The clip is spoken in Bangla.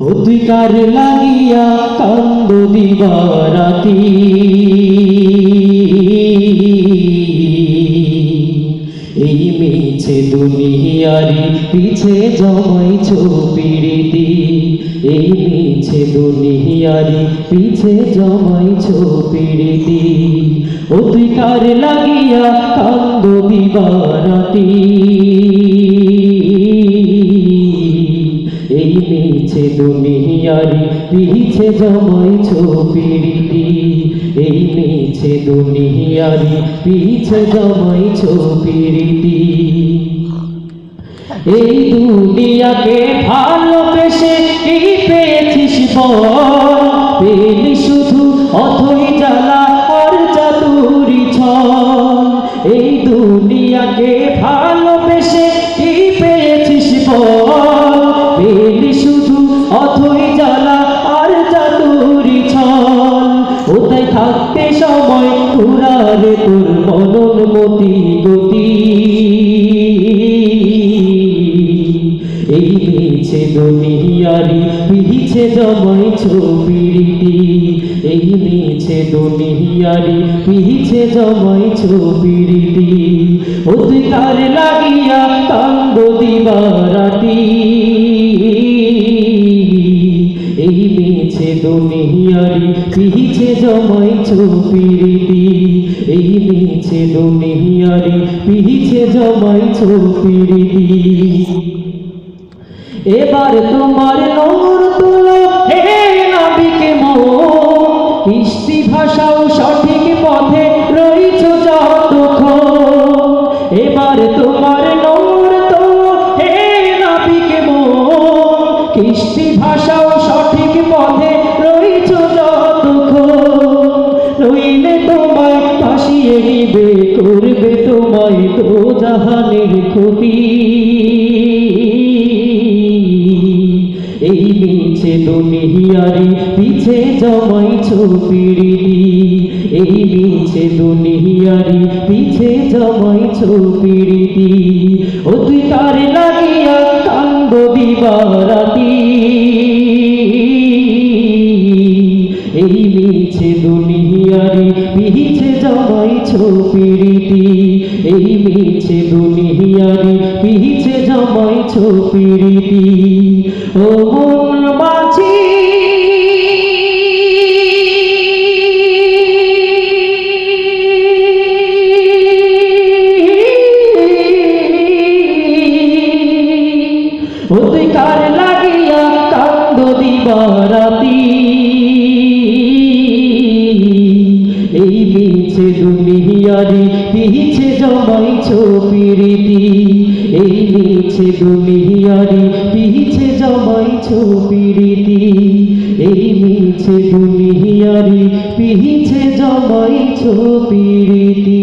অধিকার লাগিয়া কান্দ দিবারাতি। এই মিছে দুনিয়ারি পিছে জমাইছ পিড়িতি। এই মিছে দুনিয়ারি পিছে জমাইছ পিড়িতি। অধিকার লাগিয়া কান্দ দিবারাতি। মিছে দুনিয়ারি পিছে জমাইছ পিড়িতি এই মিছে দুনিয়ারি পিছে জমাইছ পিড়িতি এই দুনিয়াকে ভালোবেসে কি পেয়েছিস বল? পেলি শুধু অথই জ্বালা আর চাতুরি ছল এই দুনিয়াকে ভালোবেসে থাকতে সময় পুরারে তোর মনন মতি গতি। এই মিছে দুনিয়ারি পিছে জমাইছ পিড়িতি এই মিছে দুনিয়ারি পিছে জমাইছ পিড়িতি অধিকার লাগিয়া মিছে দুনিয়ারি পিহিছে জমাই পিড়িতি এই মিছে মেহিয়ারি পিহিছে জমাই পিড়িতি এবার তোমার নূর তুলো, হে নাবিকে মো ইষ্টি ভাষাও সঠিক ক্ষতি এই মিছে দুনিয়ারি পিছে জমাইছ পিড়িতি এই মিছে দুনিয়ারি পিছে জমাইছ পিড়িতি অধিকার লাগিয়া কান্দ দিবারাতি। এই মিছে দুনিয়ারি পিছে জমাইছ পিড়িতি এই মিছে দুনিয়ারি পিছে জমাইছ পিড়িতি ও মন বাঁচি অধিকার লাগিয়া কান্দ দিবারাতি মিছে দুনিয়ারি পিছে জমাইছ পিড়িতি এই মিছে দুনিয়ারি পিছে জমাইছ পিড়িতি এই মিছে দুনিয়ারি পিছে জমাইছ পিড়িতি